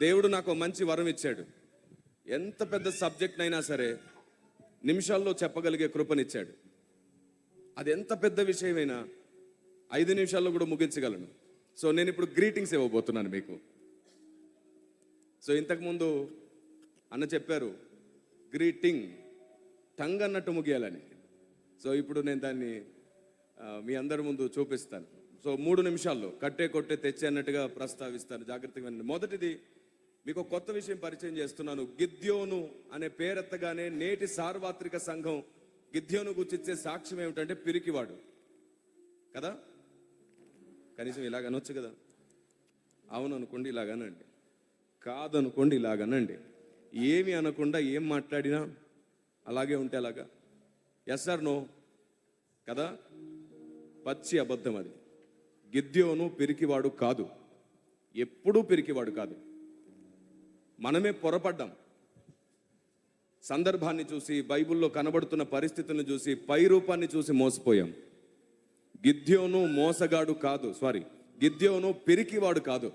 దేవుడు నాకు మంచి వరం ఇచ్చాడు. ఎంత పెద్ద సబ్జెక్ట్ అయినా సరే నిమిషాల్లో చెప్పగలిగే కృపనిచ్చాడు. అది ఎంత పెద్ద విషయమైనా ఐదు నిమిషాల్లో కూడా ముగించగలను. సో నేను ఇప్పుడు గ్రీటింగ్స్ ఇవ్వబోతున్నాను మీకు. సో ఇంతకుముందు అన్న చెప్పారు గ్రీటింగ్ టంగ్ అన్నట్టు ముగియాలని. సో ఇప్పుడు నేను దాన్ని మీ అందరి ముందు చూపిస్తాను. సో మూడు నిమిషాల్లో కట్టే కొట్టే తెచ్చే అన్నట్టుగా ప్రస్తావిస్తాను. జాగ్రత్తగా మొదటిది మీకు కొత్త విషయం పరిచయం చేస్తున్నాను. గిద్యోను అనే పేరెత్తగానే నేటి సార్వత్రిక సంఘం గిద్యోను గుర్తించే సాక్ష్యం ఏమిటంటే పిరికివాడు. కదా? కనీసం ఇలాగనొచ్చు కదా? అవును అనుకోండి ఇలాగనండి. కాదనుకోండి ఇలాగనండి. ఏమి అనకుండా ఏం మాట్లాడినా అలాగే ఉంటే అలాగా? ఎస్ ఆర్ నో కదా? పచ్చి అబద్ధం అది. గిద్యోను పిరికివాడు కాదు. ఎప్పుడూ పిరికివాడు కాదు. మనమే పొరపడ్డాం. సందర్భాన్ని చూసి బైబిల్లో కనబడుతున్న పరిస్థితులను చూసి పై రూపాన్ని చూసి మోసపోయాం. గిద్యోను మోసగాడు కాదు సారీ గిద్యోను పెరికివాడు కాదు.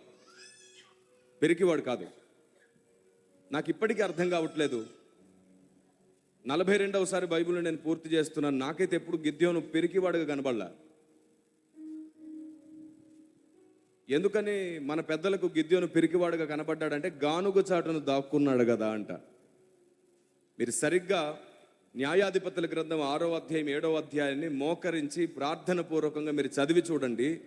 పెరికివాడు కాదు. నాకు ఇప్పటికీ అర్థం కావట్లేదు. నలభై రెండవసారి బైబిల్ నేను పూర్తి చేస్తున్నాను నాకైతే ఎప్పుడు గిద్యోను పెరికివాడుగా కనబడలా. ఎందుకని మన పెద్దలకు గిద్యోను పిరికివాడుగా కనబడ్డాడంటే గానుగ చాటును దాక్కున్నాడు కదా అంట. మీరు సరిగ్గా న్యాయాధిపతుల గ్రంథం ఆరో అధ్యాయం ఏడో అధ్యాయాన్ని మోకరించి ప్రార్థన పూర్వకంగా మీరు చదివి చూడండి.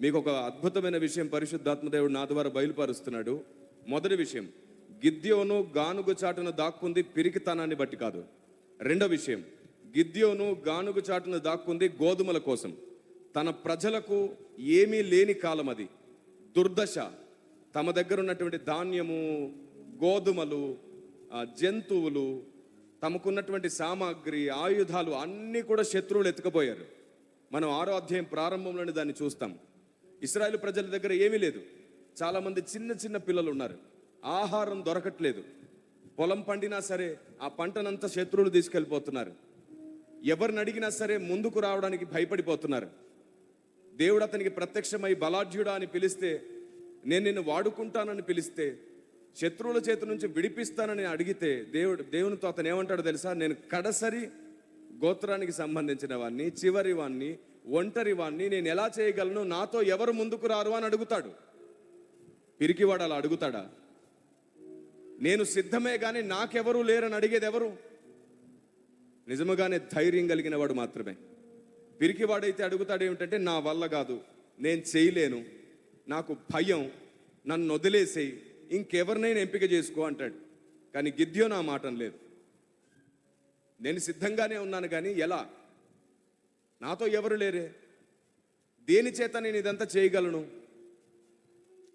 మీకు ఒక అద్భుతమైన విషయం పరిశుద్ధాత్మదేవుడు నా ద్వారా బయలుపరుస్తున్నాడు. మొదటి విషయం గిద్యోను గానుగు చాటును దాక్కుంది పిరికితనాన్ని బట్టి కాదు. రెండో విషయం గిద్యోను గానుగు చాటును దాక్కుంది గోధుమల కోసం. తన ప్రజలకు ఏమీ లేని కాలం అది. దుర్దశ. తమ దగ్గర ఉన్నటువంటి ధాన్యము గోధుమలు జంతువులు తమకున్నటువంటి సామాగ్రి ఆయుధాలు అన్నీ కూడా శత్రువులు ఎత్తుకుపోయారు. మనం ఆరో అధ్యాయం ప్రారంభంలోనే దాన్ని చూస్తాం. ఇస్రాయేల్ ప్రజల దగ్గర ఏమీ లేదు. చాలామంది చిన్న చిన్న పిల్లలు ఉన్నారు. ఆహారం దొరకట్లేదు. పొలం పండినా సరే ఆ పంటనంతా శత్రువులు తీసుకెళ్ళిపోతున్నారు. ఎవరిని అడిగినా సరే ముందుకు రావడానికి భయపడిపోతున్నారు. దేవుడు అతనికి ప్రత్యక్షమై బలాఢ్యుడా అని పిలిస్తే నేను నిన్ను వాడుకుంటానని పిలిస్తే శత్రువుల చేతి నుంచి విడిపిస్తానని అడిగితే దేవుడు దేవునితో అతను ఏమంటాడు తెలుసా? నేను కడసరి గోత్రానికి సంబంధించిన వాడిని చివరి వాణ్ణి ఒంటరి వాణ్ణి నేను ఎలా చేయగలను? నాతో ఎవరు ముందుకు రారు అని అడుగుతాడు. పిరికివాడు అలా అడుగుతాడా? నేను సిద్ధమే కానీ నాకెవరు లేరని అడిగేది ఎవరు? నిజముగానే ధైర్యం కలిగిన వాడు మాత్రమే. పిరికివాడైతే అడుగుతాడు ఏమిటంటే నా వల్ల కాదు నేను చేయలేను నాకు భయం నన్ను వదిలేసేయి ఇంకెవరినైనా ఎంపిక చేసుకో అంటాడు. కానీ గిద్యో నా మాట లేదు. నేను సిద్ధంగానే ఉన్నాను కానీ ఎలా? నాతో ఎవరు లేరే? దేని చేత నేను ఇదంతా చేయగలను?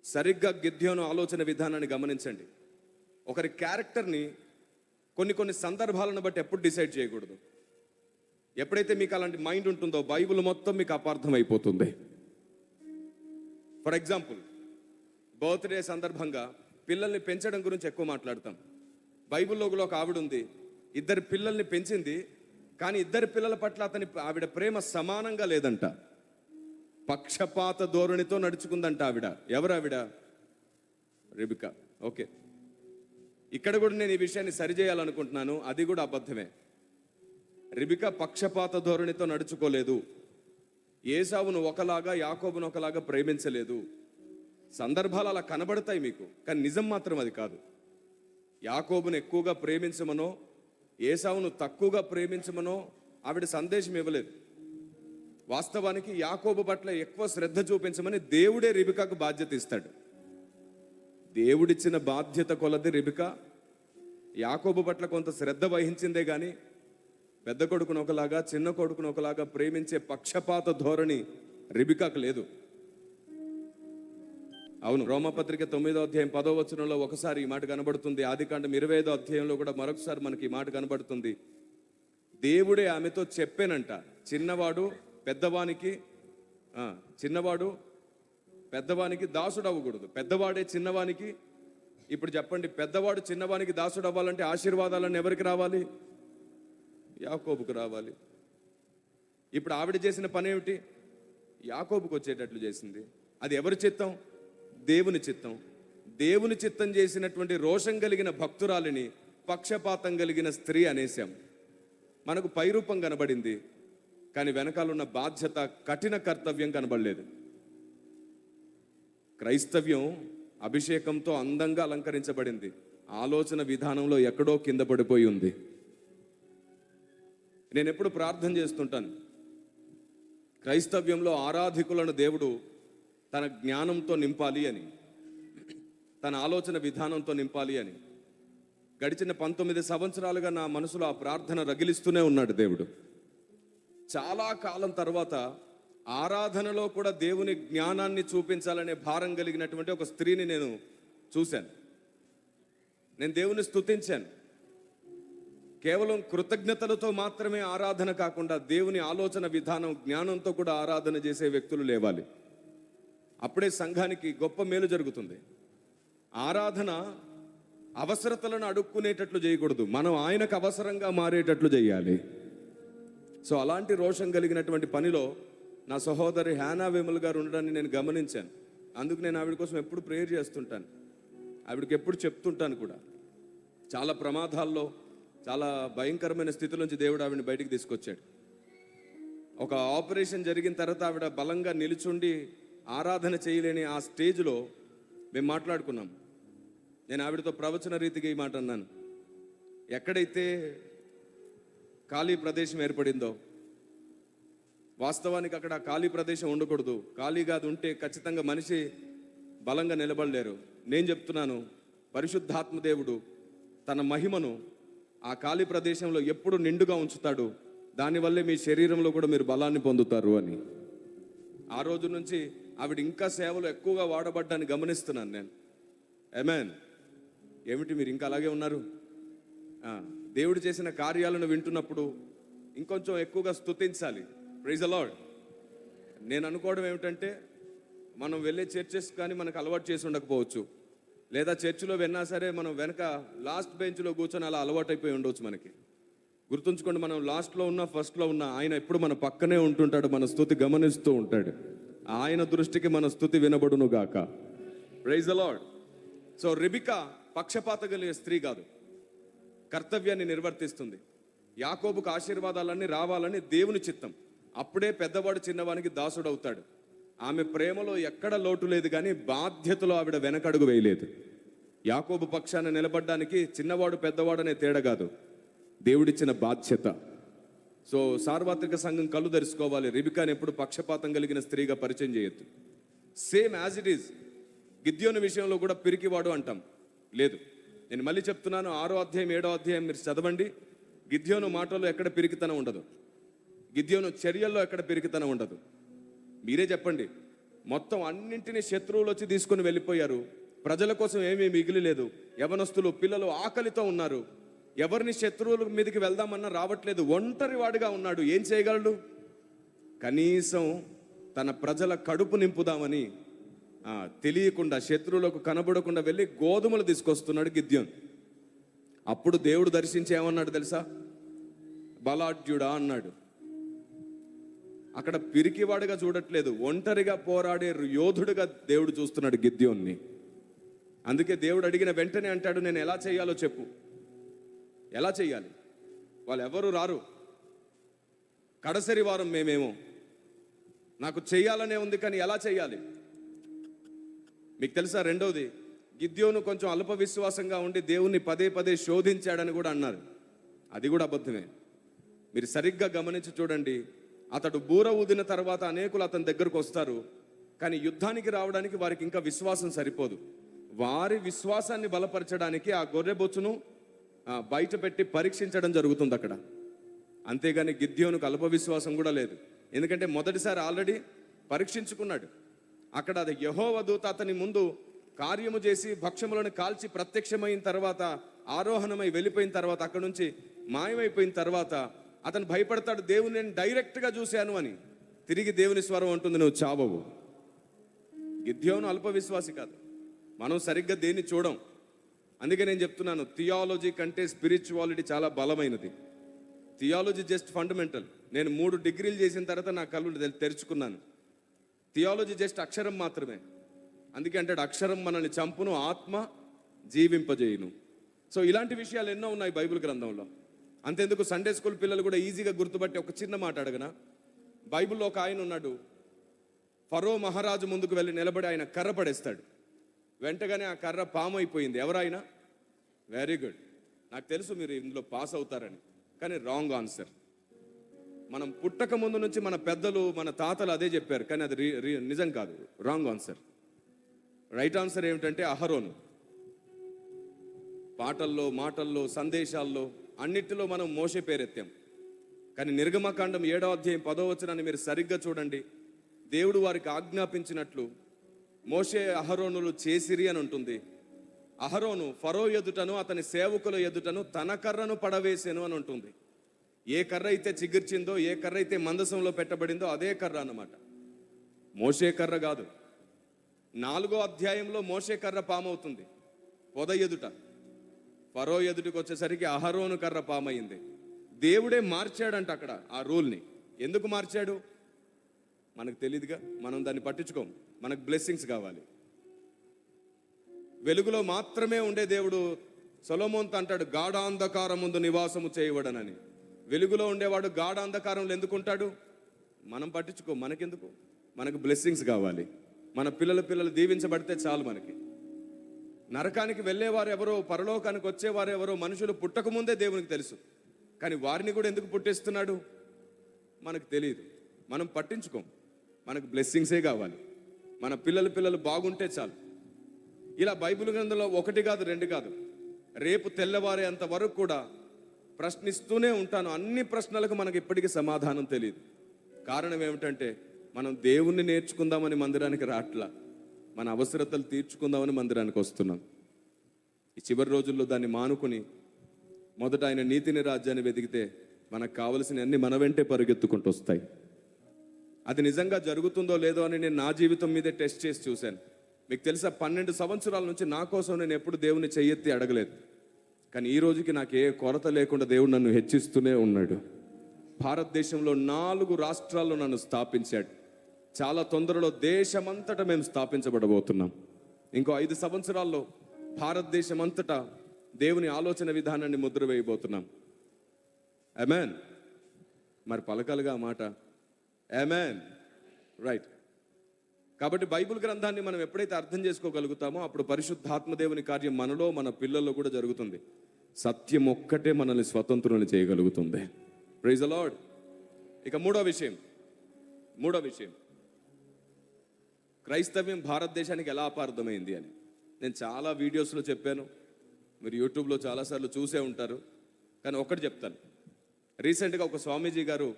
సరిగ్గా గిద్యోను ఆలోచన విధానాన్ని గమనించండి. ఒకరి క్యారెక్టర్ని కొన్ని కొన్ని సందర్భాలను బట్టి ఎప్పుడు డిసైడ్ చేయకూడదు. ఎప్పుడైతే మీకు అలాంటి మైండ్ ఉంటుందో బైబిల్ మొత్తం మీకు అపార్థం అయిపోతుంది ఫర్ ఎగ్జాంపుల్ బర్త్డే సందర్భంగా పిల్లల్ని పెంచడం గురించి ఎక్కువ మాట్లాడతాం. బైబిల్లో కూడా ఒక ఆవిడ ఉంది. ఇద్దరు పిల్లల్ని పెంచింది కానీ ఇద్దరు పిల్లల పట్ల అతని ఆవిడ ప్రేమ సమానంగా లేదంట. పక్షపాత ధోరణితో నడుచుకుందంట ఆవిడ. ఎవరు ఆవిడ? రిబికా. ఓకే. ఇక్కడ కూడా నేను ఈ విషయాన్ని సరిచేయాలనుకుంటున్నాను అది కూడా అబద్ధమే. రిబిక పక్షపాత ధోరణితో నడుచుకోలేదు. ఏసావును ఒకలాగా యాకోబును ఒకలాగా ప్రేమించలేదు. సందర్భాలు అలా కనబడతాయి మీకు కానీ నిజం మాత్రం అది కాదు. యాకోబును ఎక్కువగా ప్రేమించమనో ఏసావును తక్కువగా ప్రేమించమనో ఆవిడ సందేశం ఇవ్వలేదు. వాస్తవానికి యాకోబు పట్ల ఎక్కువ శ్రద్ధ చూపించమని దేవుడే రిబికాకు బాధ్యత ఇస్తాడు. దేవుడిచ్చిన బాధ్యత కొలది రిబిక. యాకోబు పట్ల కొంత శ్రద్ధ వహించిందే కానీ పెద్ద కొడుకును ఒకలాగా చిన్న కొడుకును ఒకలాగా ప్రేమించే పక్షపాత ధోరణి రిబికాకు లేదు. అవును రోమపత్రిక తొమ్మిదో అధ్యాయం పదో వచనంలో ఒకసారి ఈ మాట కనబడుతుంది. ఆదికాండం ఇరవై ఐదో అధ్యాయంలో కూడా మరొకసారి మనకి ఈ మాట కనబడుతుంది. దేవుడే ఆమెతో చెప్పానంట చిన్నవాడు పెద్దవానికి చిన్నవాడు పెద్దవానికి దాసుడు అవ్వకూడదు పెద్దవాడే చిన్నవానికి ఇప్పుడు చెప్పండి పెద్దవాడు చిన్నవానికి దాసుడు అవ్వాలంటే ఆశీర్వాదాలను ఎవరికి రావాలి? యాకోబుకు రావాలి. ఇప్పుడు ఆవిడ చేసిన పని ఏమిటి యాకోబుకు వచ్చేటట్లు చేసింది. అది ఎవరి చిత్తం? దేవుని చిత్తం. దేవుని చిత్తం చేసినటువంటి రోషం కలిగిన భక్తురాలిని పక్షపాతం కలిగిన స్త్రీ అనేసాం మనకు పైరూపం కనబడింది. కానీ వెనకాలన్న బాధ్యత కఠిన కర్తవ్యం కనబడలేదు. క్రైస్తవ్యం అభిషేకంతో అందంగా అలంకరించబడింది. ఆలోచన విధానంలో ఎక్కడో కింద పడిపోయి ఉంది. నేను ఎప్పుడు ప్రార్థన చేస్తుంటాను. క్రైస్తవ్యంలో ఆరాధికులను దేవుడు తన జ్ఞానంతో నింపాలి అని తన ఆలోచన విధానంతో నింపాలి అని గడిచిన పంతొమ్మిది సంవత్సరాలుగా నా మనసులో ఆ ప్రార్థన రగిలిస్తూనే ఉన్నాడు దేవుడు. చాలా కాలం తర్వాత ఆరాధనలో కూడా దేవుని జ్ఞానాన్ని చూపించాలనే భారం కలిగినటువంటి ఒక స్త్రీని నేను చూశాను. నేను దేవుని స్తుతించాను. కేవలం కృతజ్ఞతలతో మాత్రమే ఆరాధన కాకుండా దేవుని ఆలోచన విధానం జ్ఞానంతో కూడా ఆరాధన చేసే వ్యక్తులు లేవాలి. అప్పుడే సంఘానికి గొప్ప మేలు జరుగుతుంది. ఆరాధన అవసరతలను అడుక్కునేటట్లు చేయకూడదు. మనం ఆయనకు అవసరంగా మారేటట్లు చేయాలి. సో అలాంటి రోషం కలిగినటువంటి పనిలో నా సహోదరి హ్యానా విమల్ గారు ఉండడాన్ని నేను గమనించాను. అందుకు నేను ఆవిడ కోసం ఎప్పుడు ప్రేయర్ చేస్తుంటాను. ఆవిడకి ఎప్పుడు చెప్తుంటాను కూడా. చాలా ప్రమాదాల్లో చాలా భయంకరమైన స్థితి నుంచి దేవుడు ఆవిడని బయటికి తీసుకొచ్చాడు. ఒక ఆపరేషన్ జరిగిన తర్వాత ఆవిడ బలంగా నిలుచుండి ఆరాధన చేయలేని ఆ స్టేజ్లో మేము మాట్లాడుకున్నాం. నేను ఆవిడతో ప్రవచన రీతిగా ఈ మాట అన్నాను. ఎక్కడైతే ఖాళీ ప్రదేశం ఏర్పడిందో వాస్తవానికి అక్కడ ఖాళీ ప్రదేశం ఉండకూడదు. ఖాళీగా అది ఉంటే ఖచ్చితంగా మనిషి బలంగా నిలబడలేరు. నేను చెప్తున్నాను పరిశుద్ధాత్మ దేవుడు తన మహిమను ఆ ఖాళీ ప్రదేశంలో ఎప్పుడు నిండుగా ఉంచుతాడు? దానివల్లే మీ శరీరంలో కూడా మీరు బలాన్ని పొందుతారు అని. ఆ రోజు నుంచి ఆవిడ ఇంకా సేవలు ఎక్కువగా వాడబడ్డాన్ని గమనిస్తున్నాను నేను. ఎమెన్ ఏమిటి మీరు ఇంకా అలాగే ఉన్నారు? దేవుడు చేసిన కార్యాలను వింటున్నప్పుడు ఇంకొంచెం ఎక్కువగా స్తుతించాలి. ప్రైజ్ అలాడ్ నేను అనుకోవడం ఏమిటంటే మనం వెళ్ళే చర్చెస్ కానీ మనకు అలవాటు చేసి ఉండకపోవచ్చు. లేదా చర్చిలో విన్నా సరే మనం వెనక లాస్ట్ బెంచ్లో కూర్చొని అలా అలవాటైపోయి ఉండవచ్చు మనకి. గుర్తుంచుకోండి మనం లాస్ట్లో ఉన్న ఫస్ట్లో ఉన్న ఆయన ఎప్పుడు మన పక్కనే ఉంటుంటాడు మన స్థుతి గమనిస్తూ ఉంటాడు. ఆయన దృష్టికి మన స్థుతి వినబడును గాక. ప్రైజ్ అలాడ్ సో రిబికా పక్షపాత కలిగే స్త్రీ కాదు. కర్తవ్యాన్ని నిర్వర్తిస్తుంది. యాకోబుకు ఆశీర్వాదాలన్నీ రావాలని దేవుని చిత్తం. అప్పుడే పెద్దవాడు చిన్నవానికి దాసుడవుతాడు. ఆమె ప్రేమలో ఎక్కడ లోటు లేదు కానీ బాధ్యతలో ఆవిడ వెనకడుగు వేయలేదు. యాకోబు పక్షాన నిలబడ్డానికి చిన్నవాడు పెద్దవాడనే తేడా కాదు. దేవుడిచ్చిన బాధ్యత. సో సార్వత్రిక సంఘం కళ్ళు తెరుచుకోవాలి. రిబికాని ఎప్పుడు పక్షపాతం కలిగిన స్త్రీగా పరిచయం చేయొద్దు. సేమ్ యాజ్ ఇట్ ఈజ్ గిద్యోని విషయంలో కూడా పిరికివాడు అంటాం. లేదు. నేను మళ్ళీ చెప్తున్నాను ఆరో అధ్యాయం ఏడో అధ్యాయం మీరు చదవండి. గిద్యోను మాటల్లో ఎక్కడ పిరికితనం ఉండదు. గిద్యోను చర్యల్లో ఎక్కడ పిరికితనం ఉండదు. మీరే చెప్పండి. మొత్తం అన్నింటినీ శత్రువులు వచ్చి తీసుకొని వెళ్ళిపోయారు. ప్రజల కోసం ఏమీ మిగిలిలేదు. యవనస్తులు పిల్లలు ఆకలితో ఉన్నారు. ఎవరిని శత్రువుల మీదకి వెళ్దామన్నా రావట్లేదు. ఒంటరి వాడిగా ఉన్నాడు. ఏం చేయగలడు? కనీసం తన ప్రజల కడుపు నింపుదామని తెలియకుండా శత్రువులకు కనబడకుండా వెళ్ళి గోధుమలు తీసుకొస్తున్నాడు గిద్యోన్. అప్పుడు దేవుడు దర్శించి ఏమన్నాడు తెలుసా? బలాఢ్యుడా అన్నాడు. అక్కడ పిరికివాడుగా చూడట్లేదు. ఒంటరిగా పోరాడే యోధుడుగా దేవుడు చూస్తున్నాడు గిద్యోన్ని. అందుకే దేవుడు అడిగిన వెంటనే అంటాడు నేను ఎలా చేయాలో చెప్పు. ఎలా చేయాలి? వాళ్ళు ఎవరు రారు. కడసరి వారం మేమేమో. నాకు చేయాలనే ఉంది కానీ ఎలా చేయాలి? మీకు తెలుసా రెండవది గిద్యోను కొంచెం అల్ప విశ్వాసంగా ఉండి దేవుణ్ణి పదే పదే శోధించాడని కూడా అన్నారు. అది కూడా అబద్ధమే. మీరు సరిగ్గా గమనించి చూడండి. అతడు బూర ఊదిన తర్వాత అనేకులు అతని దగ్గరకు వస్తారు కానీ యుద్ధానికి రావడానికి వారికి ఇంకా విశ్వాసం సరిపోదు. వారి విశ్వాసాన్ని బలపరచడానికి ఆ గొర్రె బొచ్చును బయట పెట్టి పరీక్షించడం జరుగుతుంది అక్కడ. అంతేగాని గిద్యోనుకు అల్ప విశ్వాసం కూడా లేదు. ఎందుకంటే మొదటిసారి ఆల్రెడీ పరీక్షించుకున్నాడు. అక్కడ అది యహోవ దూత అతని ముందు కార్యము చేసి భక్ష్యములను కాల్చి ప్రత్యక్షమైన తర్వాత ఆరోహణమై వెళ్ళిపోయిన తర్వాత అక్కడ నుంచి మాయమైపోయిన తర్వాత అతను భయపడతాడు దేవుని నేను డైరెక్ట్గా చూశాను అని. తిరిగి దేవుని స్వరం అంటుంది నువ్వు చావవు. గిద్యోను అల్ప విశ్వాసి కాదు. మనం సరిగ్గా దేన్ని చూడం? అందుకే నేను చెప్తున్నాను థియాలజీ కంటే స్పిరిచువాలిటీ చాలా బలమైనది. Theology just fundamental. నేను మూడు డిగ్రీలు చేసిన తర్వాత నా కళ్ళు తెరుచుకున్నాను. థియాలజీ జస్ట్ అక్షరం మాత్రమే. అందుకే అంటాడు అక్షరం మనల్ని చంపును ఆత్మ జీవింపజేయును. సో ఇలాంటి విషయాలు ఎన్నో ఉన్నాయి బైబిల్ గ్రంథంలో. అంతెందుకు సండే స్కూల్ పిల్లలు కూడా ఈజీగా గుర్తుపట్టి ఒక చిన్న మాట అడగన? బైబిల్లో ఒక ఆయన ఉన్నాడు. ఫరో మహారాజు ముందుకు వెళ్ళి నిలబడి ఆయన కర్ర పడేస్తాడు. వెంటగానే ఆ కర్ర పాము అయిపోయింది ఎవరైనా వెరీ గుడ్ నాకు తెలుసు మీరు ఇందులో పాస్ అవుతారని కానీ రాంగ్ ఆన్సర్ మనం పుట్టక ముందు నుంచి మన పెద్దలు మన తాతలు అదే చెప్పారు కానీ అది రి- నిజం కాదు. రాంగ్ ఆన్సర్ రైట్ ఆన్సర్ ఏమిటంటే అహరోను. పాటల్లో మాటల్లో సందేశాల్లో అన్నిటిలో మనం మోసే పేరెత్తాం. కానీ నిర్గమకాండం ఏడో అధ్యాయం పదో వచనాన్ని మీరు సరిగ్గా చూడండి. దేవుడు వారికి ఆజ్ఞాపించినట్లు మోషే అహరోనులు చేసిరి అని ఉంటుంది. అహరోను ఫరో ఎదుటను అతని సేవకుల ఎదుటను తన కర్రను పడవేసెను అని ఉంటుంది. ఏ కర్ర అయితే చిగుర్చిందో ఏ కర్ర అయితే మందసంలో పెట్టబడిందో అదే కర్ర అన్నమాట. మోసే కర్ర కాదు. నాలుగో అధ్యాయంలో మోసే కర్ర పామవుతుంది. పొద ఎదుట. ఫరో ఎదుటికి వచ్చేసరికి అహరోను కర్ర పామైంది. దేవుడే మార్చాడంట అక్కడ ఆ రూల్ని. ఎందుకు మార్చాడు? మనకు తెలియదుగా మనం దాన్ని పట్టించుకోం. మనకు బ్లెస్సింగ్స్ కావాలి. వెలుగులో మాత్రమే ఉండే దేవుడు సొలోమోన్తో అంటాడు గాఢాంధకారం ముందు నివాసము చేయవడనని వెలుగులో ఉండేవాడు గాఢాంధకారంలో ఎందుకు ఉంటాడు? మనం పట్టించుకో. మనకెందుకు? మనకు బ్లెస్సింగ్స్ కావాలి. మన పిల్లల పిల్లలు దీవించబడితే చాలు మనకి. నరకానికి వెళ్ళేవారు ఎవరో పరలోకానికి వచ్చేవారు ఎవరో మనుషులు పుట్టకముందే దేవునికి తెలుసు. కానీ వారిని కూడా ఎందుకు పుట్టిస్తున్నాడు? మనకు తెలియదు మనం పట్టించుకోం. మనకు బ్లెస్సింగ్సే కావాలి. మన పిల్లల పిల్లలు బాగుంటే చాలు. ఇలా బైబిల్ గ్రంథంలో ఒకటి కాదు రెండు కాదు. రేపు తెల్లవారేంత వరకు కూడా ప్రశ్నిస్తూనే ఉంటాను. అన్ని ప్రశ్నలకు మనకు ఇప్పటికీ సమాధానం తెలియదు కారణం ఏమిటంటే మనం దేవుణ్ణి నేర్చుకుందామని మందిరానికి రాట్లా మన అవసరతలు తీర్చుకుందామని మందిరానికి వస్తున్నాం. ఈ చివరి రోజుల్లో దాన్ని మానుకుని మొదట ఆయన నీతిని రాజ్యాన్ని వెతికితే మనకు కావలసిన అన్ని మన వెంటే పరుగెత్తుకుంటూ వస్తాయి. అది నిజంగా జరుగుతుందో లేదో అని నేను నా జీవితం మీదే టెస్ట్ చేసి చూశాను. మీకు తెలుసా పన్నెండు సంవత్సరాల నుంచి నా కోసం నేను ఎప్పుడు దేవుని చెయ్యెత్తి అడగలేదు. కానీ ఈ రోజుకి నాకు ఏ కొరత లేకుండా దేవుడు నన్ను హెచ్చిస్తూనే ఉన్నాడు. భారతదేశంలో నాలుగు రాష్ట్రాల్లో నన్ను స్థాపించాడు. చాలా తొందరలో దేశమంతటా మేము స్థాపించబడబోతున్నాం. ఇంకో ఐదు సంవత్సరాల్లో భారతదేశం అంతటా దేవుని ఆలోచన విధానాన్ని ముద్ర వేయబోతున్నాం అమెన్ మరి పలకలుగా మాట. అమెన్ రైట్ కాబట్టి బైబిల్ గ్రంథాన్ని మనం ఎప్పుడైతే అర్థం చేసుకోగలుగుతామో అప్పుడు పరిశుద్ధాత్మ దేవుని కార్యం మనలో మన పిల్లల్లో కూడా జరుగుతుంది. సత్యం ఒక్కటే మనల్ని స్వతంత్రులను చేయగలుగుతుంది. ప్రైజ్ అలాడ్ ఇక మూడో విషయం. మూడో విషయం. క్రైస్తవ్యం భారతదేశానికి ఎలా అపార్థమైంది అని. నేను చాలా వీడియోస్లో చెప్పాను. మీరు యూట్యూబ్లో చాలాసార్లు చూసే ఉంటారు. కానీ ఒక్కటి చెప్తాను. రీసెంట్గా ఒక స్వామీజీ గారు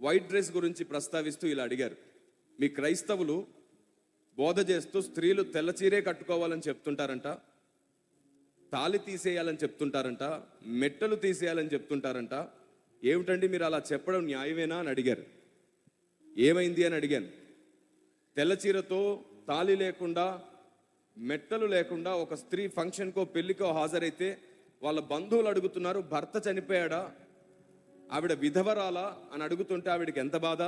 వైట్ డ్రెస్ గురించి ప్రస్తావిస్తూ ఇలా అడిగారు. మీ క్రైస్తవులు బోధ చేస్తూ స్త్రీలు తెల్ల చీరే కట్టుకోవాలని చెప్తుంటారంట తాలి తీసేయాలని చెప్తుంటారంట మెట్టలు తీసేయాలని చెప్తుంటారంట. ఏమిటండి మీరు అలా చెప్పడం న్యాయమేనా? అని అడిగారు. ఏమైంది అని అడిగాను. తెల్ల చీరతో తాళి లేకుండా మెట్టలు లేకుండా ఒక స్త్రీ ఫంక్షన్కో పెళ్ళికో హాజరైతే వాళ్ళ బంధువులు అడుగుతున్నారు భర్త చనిపోయాడా? ఆవిడ విధవరాలా? అని అడుగుతుంటే ఆవిడకి ఎంత బాధ?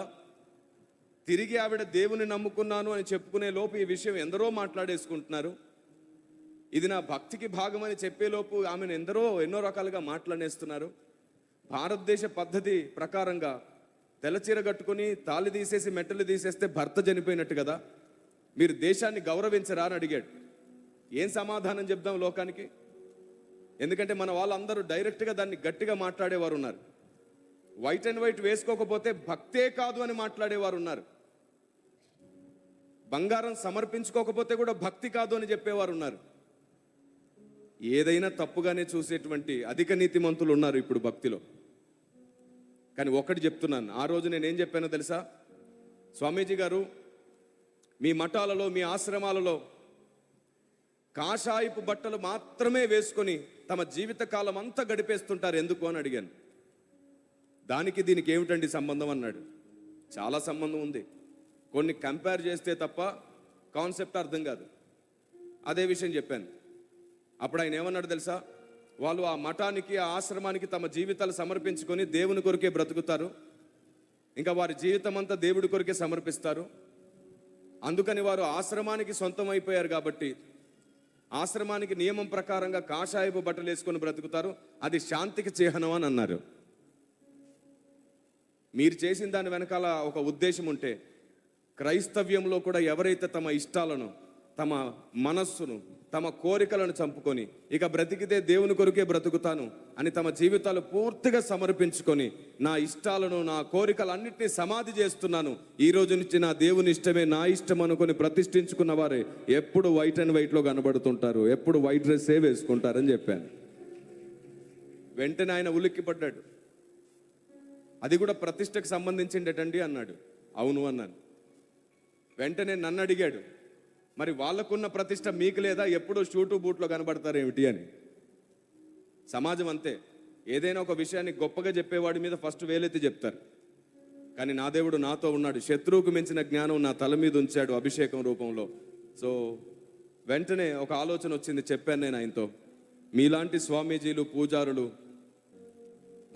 తిరిగి ఆవిడ దేవుని నమ్ముకున్నాను అని చెప్పుకునే లోపు ఈ విషయం ఎందరో మాట్లాడేసుకుంటున్నారు. ఇది నా భక్తికి భాగమని చెప్పేలోపు ఆమెను ఎందరో ఎన్నో రకాలుగా మాట్లాడేస్తున్నారు. భారతదేశ పద్ధతి ప్రకారంగా తెల్లచీర కట్టుకుని తాళి తీసేసి మెట్టలు తీసేస్తే భర్త చనిపోయినట్టు కదా? మీరు దేశాన్ని గౌరవించరా అని అడిగాడు. ఏం సమాధానం చెప్దాం లోకానికి? ఎందుకంటే మన వాళ్ళందరూ డైరెక్ట్గా దాన్ని గట్టిగా మాట్లాడేవారు ఉన్నారు వైట్ అండ్ వైట్ వేసుకోకపోతే భక్తే కాదు అని మాట్లాడేవారు ఉన్నారు బంగారం సమర్పించుకోకపోతే కూడా భక్తి కాదు అని చెప్పేవారు ఉన్నారు ఏదైనా తప్పుగానే చూసేటువంటి అధిక నీతిమంతులు ఉన్నారు ఇప్పుడు భక్తిలో. కానీ ఒకటి చెప్తున్నాను. ఆ రోజు నేను ఏం చెప్పానో తెలుసా? స్వామీజీ గారు మీ మఠాలలో మీ ఆశ్రమాలలో కాషాయపు బట్టలు మాత్రమే వేసుకొని తమ జీవిత కాలం అంతా గడిపేస్తుంటారు. ఎందుకు అని అడిగాను. దానికి దీనికి ఏమిటండి సంబంధం అన్నాడు. చాలా సంబంధం ఉంది. కొన్ని కంపేర్ చేస్తే తప్ప కాన్సెప్ట్ అర్థం కాదు. అదే విషయం చెప్పాను. అప్పుడు ఆయన ఏమన్నాడు తెలుసా? వాళ్ళు ఆ మఠానికి ఆ ఆశ్రమానికి తమ జీవితాలు సమర్పించుకొని దేవుని కొరకే బ్రతుకుతారు. ఇంకా వారి జీవితం అంతా దేవుడి కొరకే సమర్పిస్తారు. అందుకని వారు ఆశ్రమానికి సొంతం అయిపోయారు కాబట్టి ఆశ్రమానికి నియమం ప్రకారంగా కాషాయపు బట్టలు వేసుకొని బ్రతుకుతారు. అది శాంతికి చిహ్నం అని అన్నారు. మీరు చేసిన దాని వెనకాల ఒక ఉద్దేశం ఉంటే క్రైస్తవ్యంలో కూడా ఎవరైతే తమ ఇష్టాలను తమ మనస్సును తమ కోరికలను చంపుకొని ఇక బ్రతికితే దేవుని కొరికే బ్రతుకుతాను అని తమ జీవితాలు పూర్తిగా సమర్పించుకొని నా ఇష్టాలను నా కోరికలన్నింటినీ సమాధి చేస్తున్నాను. ఈ రోజు నుంచి నా దేవుని ఇష్టమే నా ఇష్టం అనుకొని ప్రతిష్ఠించుకున్న వారే ఎప్పుడు వైట్ అండ్ వైట్లో కనబడుతుంటారు ఎప్పుడు వైట్ డ్రెస్సే వేసుకుంటారని చెప్పాను. వెంటనే ఆయన ఉలిక్కిపడ్డాడు. అది కూడా ప్రతిష్టకు సంబంధించిండటండి అన్నాడు. అవును అన్నాను. వెంటనే నన్ను అడిగాడు. మరి వాళ్ళకున్న ప్రతిష్ట మీకు లేదా? ఎప్పుడూ షూటు బూట్లో కనబడతారు ఏమిటి అని. సమాజం అంతే. ఏదైనా ఒక విషయాన్ని గొప్పగా చెప్పేవాడి మీద ఫస్ట్ వేలెత్తి చెప్తారు. కానీ నా దేవుడు నాతో ఉన్నాడు. శత్రువుకు మించిన జ్ఞానం నా తల మీద ఉంచాడు అభిషేకం రూపంలో. సో వెంటనే ఒక ఆలోచన వచ్చింది చెప్పాను నేను ఆయనతో. మీలాంటి స్వామీజీలు పూజారులు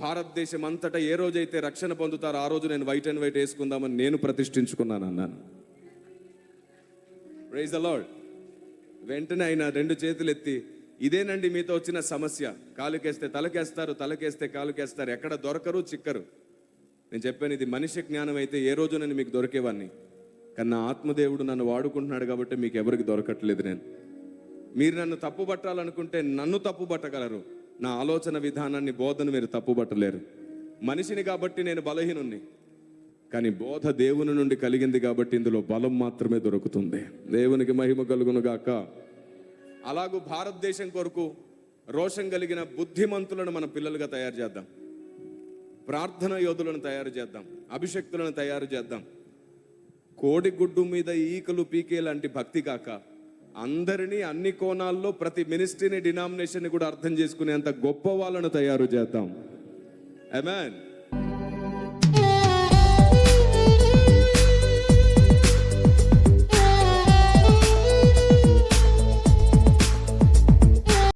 భారతదేశం అంతటా ఏ రోజైతే రక్షణ పొందుతారో ఆ రోజు నేను వైట్ అండ్ వైట్ వేసుకుందామని నేను ప్రతిష్ఠించుకున్నాను అన్నాను. ప్రైజ్ అలాడ్ వెంటనే ఆయన రెండు చేతులు ఎత్తి ఇదేనండి మీతో వచ్చిన సమస్య. కాలుకేస్తే తలకేస్తారు తలకేస్తే కాలుకేస్తారు. ఎక్కడ దొరకరు చిక్కరు. నేను చెప్పాను ఇది మనిషి జ్ఞానం అయితే ఏ రోజు నేను మీకు దొరికేవాడిని కానీ నా ఆత్మదేవుడు నన్ను వాడుకుంటున్నాడు కాబట్టి మీకు ఎవరికి దొరకట్లేదు నేను. మీరు నన్ను తప్పు పట్టాలనుకుంటే నన్ను తప్పు పట్టగలరు నా ఆలోచన విధానాన్ని బోధన మీరు తప్పు పట్టలేరు మనిషిని కాబట్టి నేను బలహీనుణ్ణి. కానీ బోధ దేవుని నుండి కలిగింది కాబట్టి ఇందులో బలం మాత్రమే దొరుకుతుంది. దేవునికి మహిమ కలుగునుగాక అలాగూ భారతదేశం కొరకు రోషం కలిగిన బుద్ధిమంతులను మన పిల్లలుగా తయారు చేద్దాం. ప్రార్థన యోధులను తయారు చేద్దాం. అభిషక్తులను తయారు చేద్దాం. కోడిగుడ్డు మీద ఈకలు పీకే లాంటి భక్తి కాక అందరినీ అన్ని కోణాల్లో ప్రతి మినిస్ట్రీని డినామినేషన్ని కూడా అర్థం చేసుకునేంత గొప్ప వాళ్ళను తయారు చేద్దాం. ఎమాన్